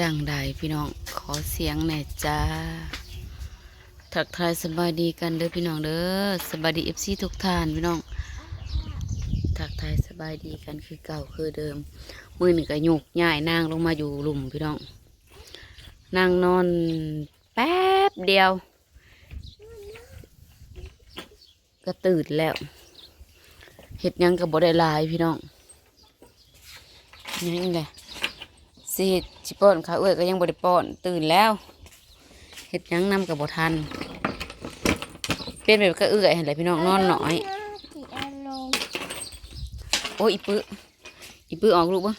จังใดพี่น้องขอเสียงหน่จ้าทักทายสบายดีกันเด้อพี่น้องเด้อสบายดีเอฟซีทุกท่านพี่น้องทักทายสบายดีกันคือเก่าคือเดิม มือหนึ่งก็ยกย่ายนางลงมาอยู่หลุมพี่น้องนางนอนแป๊บเดียว ก็ตื่นแล้วเห็ดยังกับบได้ลายพี่น้องยังไง สิเฮ็ดสิป้อนข้าวเอ้ยก็ยังบ่ได้ป้อน ตื่นแล้วเฮ็ดยังนำกับบ่ทัน เป็นแบบก็เอื้อยหั่นแหละพี่น้องนอนน้อยโอ้ยอีปื้ออีปื้อออกลูกบ่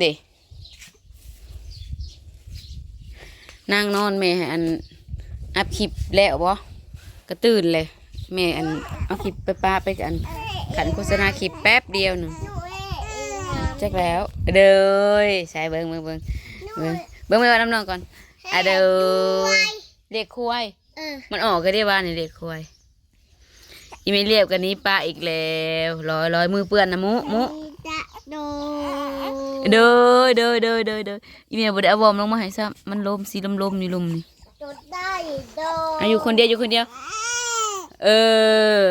เด้นางนอนแม่อันอัพคลิปแล้วบ่ก็ตื่นเลยแม่อันเอาคลิปไปป้าไปกันขันโฆษณาคลิปแป๊บเดียวหนึ่ง จักแล้วเด้อใส่เบิ่งเบิ่งเบิ่งเบิ่งเบิ่งไปว่าน้ำนองก่อนอะเด้อเด็กควายเออมันออกก็ได้ว่าในเด็กควายอีไม่เรียบกันนี้ป้าอีกแล้วร้อยร้อยมือเปื้อนนะมุมุจะโดเด้อเด้อเด้อเด้อเด้ออีเมียบ่ได้เอาวอร์มลงมาให้ซ้ำมันลมสีลมลมๆนี่ลมนี่จดได้โดอาอยู่คนเดียวอยู่คนเดียว เออ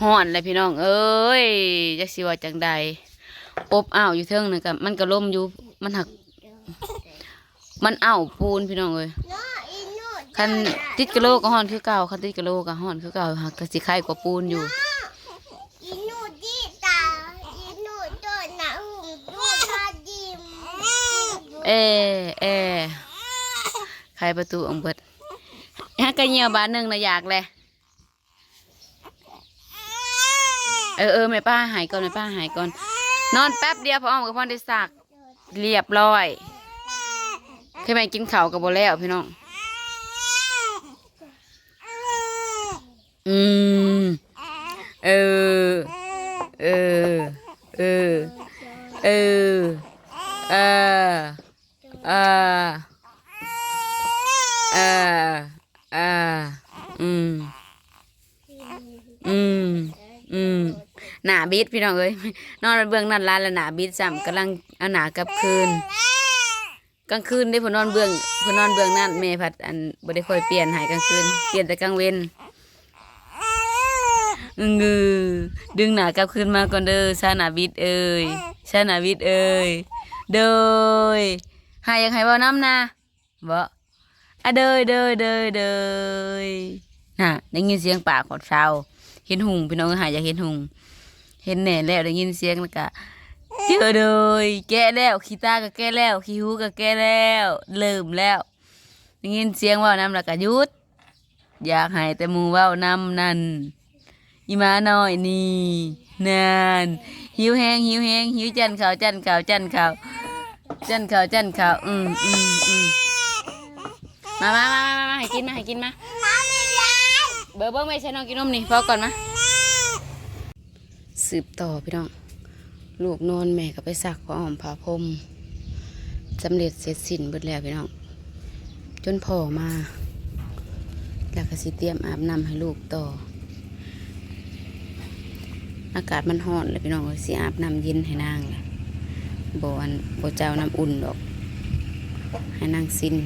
ห่อนเลยพี่น้อง เอ้ยจักสิว่าจังใด อบอ้าวอยู่เทิงนั่นกับมันก็ลมอยู่มันหัก มันอ้าวปูนพี่น้องเอ้ยน้ออีนูคันติดกะโหลก็ห่อนคือเก่าคันติดกะโหลก็ห่อนคือเก่าหักก็สิไข่กว่าปูนอยู่อีนูดีตาอีนูโดนหนังดูตาดิมเอเอไขประตูองเบิดฮักกะเหี่ยวบาทหนึ่งนะอยากเลยเออเออแม่ป้าหายก่อนแม่ป้าหายก่อน นอนแป๊บเดียวพออ้อมกับพ่อได้สักเรียบร้อยเคยไปกินข้าวกับโบแล้วพี่น้อง อืม เออ เออ เออ เออ เออ เออ เออ เออ อืม อืม อืม หนาบิดพี่น้องเอ้ยนอนเบื้องนั่นร้านแล้วหนาบิดซ้ำกำลังเอาหนากับคืนกลางคืนได้พนนอนเบื้องพนนอนเบื้องนั่นเมพัดอันบ่ได้ค่อยเปลี่ยนหายกลางคืนเปลี่ยนแต่กลางเว้นงือดึงหนากลับคืนมาก่อนเด้อชาหนาบิดเอ้ยชาหนาบิดเอ้ยเด้ยหายอยากห้เว้าน้ำนะบ่อะเด้ยเด้ยเด้ยเด้ยน่ะได้ยินเสียงปากของชาวเห็นหุงพี่น้องหายอยากเห็นหุง เห็นแน่แล้วได้ยินเสียงแล้วก็เจอเลยแก้แล้วขี้ตาก็แก้แล้วขี้หูก็แก้แล้วเริ่มแล้วได้ยินเสียงเว่าน้ำแล้วก็หยุด อยากให้แต่หมูเว่าน้ำนั่นอีหมาน้อยนี่นั่นหิวแห้งหิวแห้งหิวจันขาวจันขาวจันขาวจันขาวจันขาวอืมอืมอืมมามามามามาให้กินมาให้กินมาเบอร์เบอร์ไม่ใช่น้องกินนมนี่พอก่อนมา สืบต่อพี่น้อง ลูกนอนแม่ก็ไปสักผ้าอ้อมผ้าพรมสำเร็จเสร็จสิ้นเบิดแล้วพี่น้อง จนพ่อมา แล้วก็สิเตรียมอาบน้ำให้ลูกต่อ อากาศมันร้อนเลยพี่น้องเอ้ยสิอาบน้ำเย็นให้นางแหละบอันบเจ้าน้ำอุ่นดอก ให้นางซิน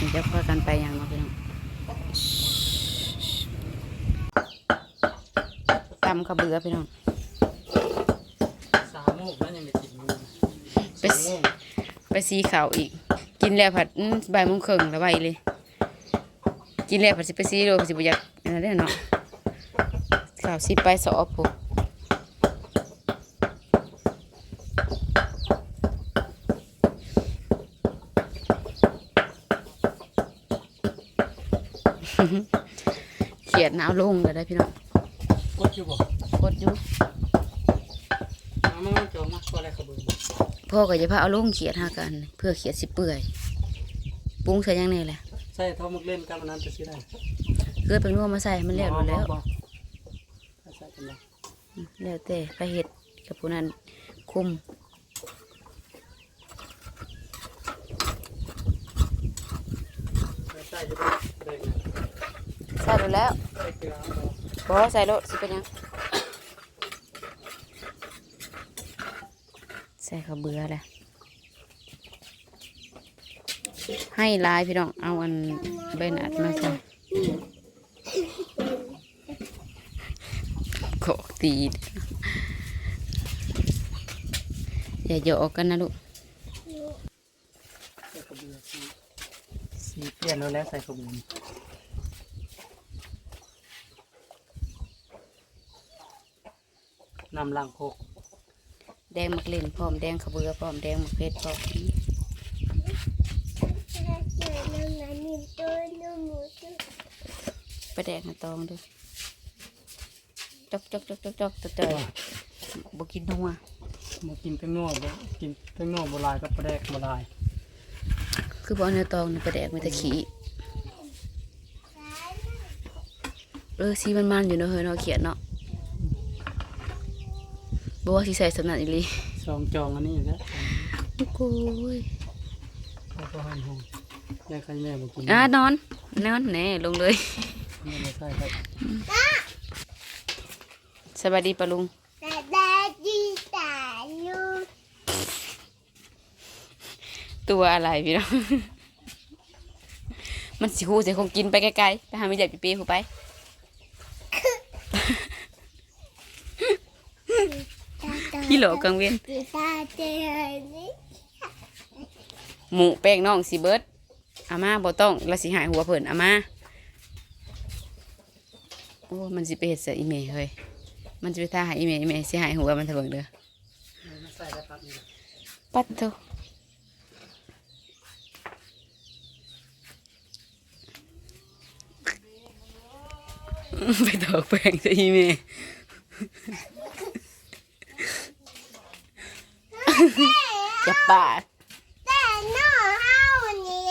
เด็กๆมันจะพากันไปอย่างเนาะพี่น้องตำข้าวเบื่อพี่น้องสามโมงแล้วยังไม่กินมื้อไปสิไปซีข้าวอีก กินแล้วผัดอื้อบ่ายโมงครึ่งแล้วไปเลย กินแล้วผัดสิไปซีโดผัดสิบอยากอะไรเด้อเนาะข้าวสิไปสอบปุ๊เขียด หนาวลงเลยได้อพี่น้องกดอยู่บ่กดอยู่มามามาจองมาก็อะไรเขาเบิ่งบ่พ่อก็จะพาเอาลงเขียดหากัน เพื่อเขียดสิเปื่อยปรุงใส่หยังไงแหละใส่ทอมุกเล่นกับอันนั้นจะสิได้เกลือเป็นนัวมาใส่มันแล้วหมดแล้วบ่บ่ใส่กันบ่แล้วแต่ไปเห็ดกับผู้นั้นคุมใส่อยู่ด้วยเลยนะ ใส่รถแล้วใส่เกลือเอาบอใส่รถสิเป็นยังใส่ข้าวเบื่อแหละให้ลายพี่น้องเอาอันใบหนาดมาใส่โขกตีดอย่าโยกกันนะลูกใส่กระเบือสีเปลี่ยนแล้วแลใส่กระเบือ น้ำล้างโคกแดงมักเล่นพร้อมแดงข้าวเบื่อพร้อมแดงมักเพชรพร้อมเจอน้ำมันนี่ตัวน้ำหมูตัวไปแดงให้ตองด้วยจอกจอกจอกจอกจอกตัวเตยบกินนัวมากินแป้งนวดบ่กินแป้งนวดโบราณกับปลาแดกโบราณคือบ่เอาเนื้อตองนี่ไปแดกไม่ตะขี้เออสีมันมันๆอยู่เนาะเฮ้ยเนาะเขียนเนาะ บอกว่าสิใส่สำนักอีหลีซองจองอันนี้นะโอ้ยเขาก็ให้ห้องแม่ใครแม่บอกกินอะนอนนอนแน่ลงเลยแม่ไม่ใช่ครับสวัสดีปะลุง แต่แต่ดีแต่ลูกตัวอะไรพี่น้อง มันสิฮู้สิคงกินไปไกลๆไปหาไม่ใหญ่ปีๆหูไป กิโลกังเวียนหมูแป้งน้องสิเบิร์ดอามาบ่ต้องและสิหายหัวเพิ่นอามาโอ้ มันสิไปเฮ็ดเสียอีเมเฮ้ย มันสิไปท่าหายอีเมอีเมย์สิหายหัวมันเถอะเบิ่งเด้อไม่ใส่แล้วครับนี่ปัดเถอะไปตอกแป้งใส่อีเม จะปาดแต่น้องเฮานี่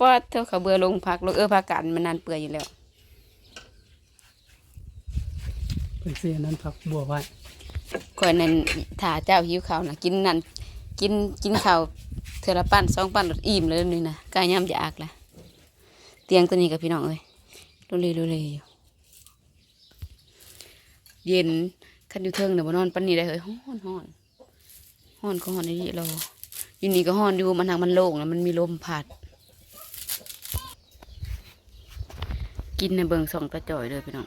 ปัดเถอะเขาเบื่อลงพักลงเออพักกันมันนานเปื่อยอยู่แล้วเป็นเสียนั้นผักบัวไว้ก่อนนั้นถ้าเจ้าหิวข้าวนะกินนั่นกินกินข้าวเทอละปั้นสองปั้นรถอิ่มเลยนี่นะกายย่ำอยากละเตียงตัวนี้กับพี่น้องเอ้ยรุเลยรุเลยอยู่เย็นคันอยู่เทิงเนี่ยบ่นอนปันนี้ได้เฮ้ยฮ้อนฮ้อน ฮ้อนก็ฮ้อนนี่เราอยู่นี่ก็ฮ้อนอยู่มันทางมันโล่งแล้วมันมีลมพัด กินในเบิงสองตะจ่อยเลยพี่น้อง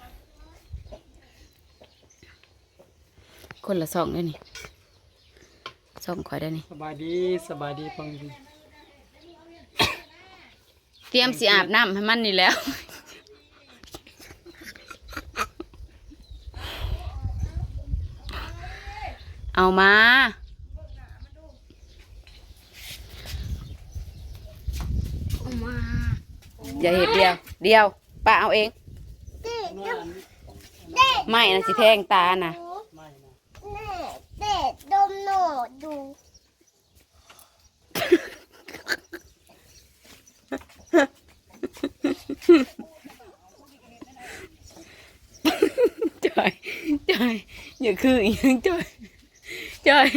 คนละสองได้นี่สองข่อยได้นี่สบายดีสบายดีฟังดีเตรียมสิอาบน้ำให้มันนี่แล้วเอามามา อย่าเห็ดเดียว เดียวป้าเอาเองเด็กนวดอันเด็กไม่นะสิแทงตานะดูไม่นะแม่เด็กดมโหนดดูจอยจอยอย่าคืออีหยังจอยจอย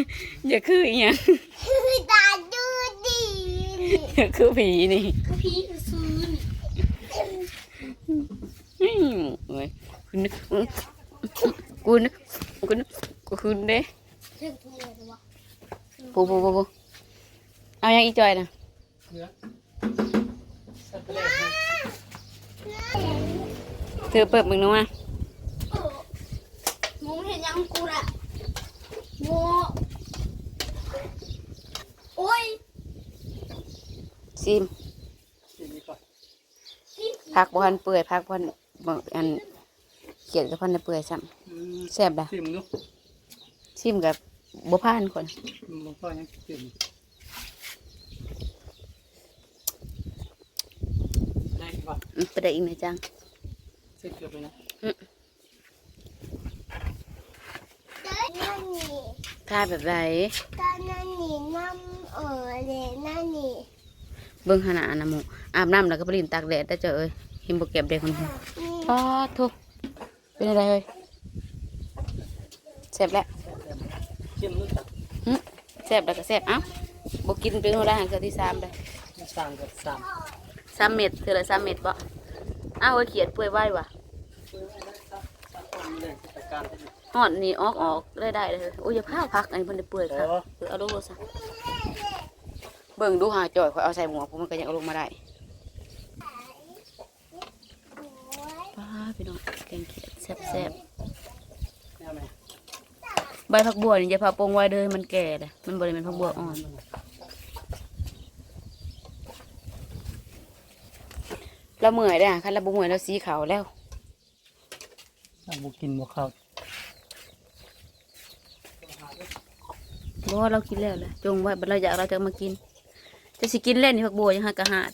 อย่าคืออีหยังคือตาดูดีนี่อย่าคือผีนี่ คือพี่ซื้อนี่ อืมเอ้ยคุณนึกกูนึกกูนึกกูคุณเด้ปูปูปูปูเอายังอีจอยนะเกือใส่ปลาแดกนะเธอเปิดมึงนู้นมามึงเห็นยังกูละโมโอ้ยซิมพักบพันเปื่อยพักบพันบ่อัน เขียนกับพันเปื่อยซ้อืมำแซ่บด่ะซิมดูซิมกับบัพานคนหลวงพ่อยังกินได้ก่อนอืมไปได้อีกหน่อยจังเสร็จเกือบไปนะนั่นนี่ทาแบบไรตอนนั่นนี่น้ำเออเลยนั่นนี่เบิ้งขนาดนะหมูอาบน้ำแล้วก็ไปลินตากแดดได้เจอเอ้ยหิมบกเก็บเด็กคนนี้นี่ป้าทุก เป็นอะไรเฮ้ยแซ่บแล้วชิมดูจ้ะหึแซ่บแล้วก็แซ่บเอ้าบกินเป็นหัวได้หันเกือที่สามเลยสามกับสามสสามเม็ดเท่าไรสามเม็ดบ่อ้าวเฮ้ยเขียดเปื่อยไว้ว่ะเรื่องกิจการหอดนี่ออกออกได้ได้เลยโอ้ยอย่าพาพักอันนี้มันได้เปื่อยค่ะเออเอาลงรถซะเบิ่งดูหาจ่อยข่อยเอาใส่หมวกผมมันก็ยังเอาลงมาได้ป้าพี่น้อง แกงเขียดแซ่บแม่แม่ๆใบผักบัวนี่อย่าพาปงไว้เลยมันแก่เลยมันบริเวณผักบัวอ่อนเราเมื่อยได้อค่ะเราบ่เมื่อยเราสีขาวแล้วบุกินบุข้าวบ่ว่าเรากินแล้วแหละจงไว้บัดเราอยากเราจะมากินจะสิกินเล่นนี่ผักบัวยังหากระหาด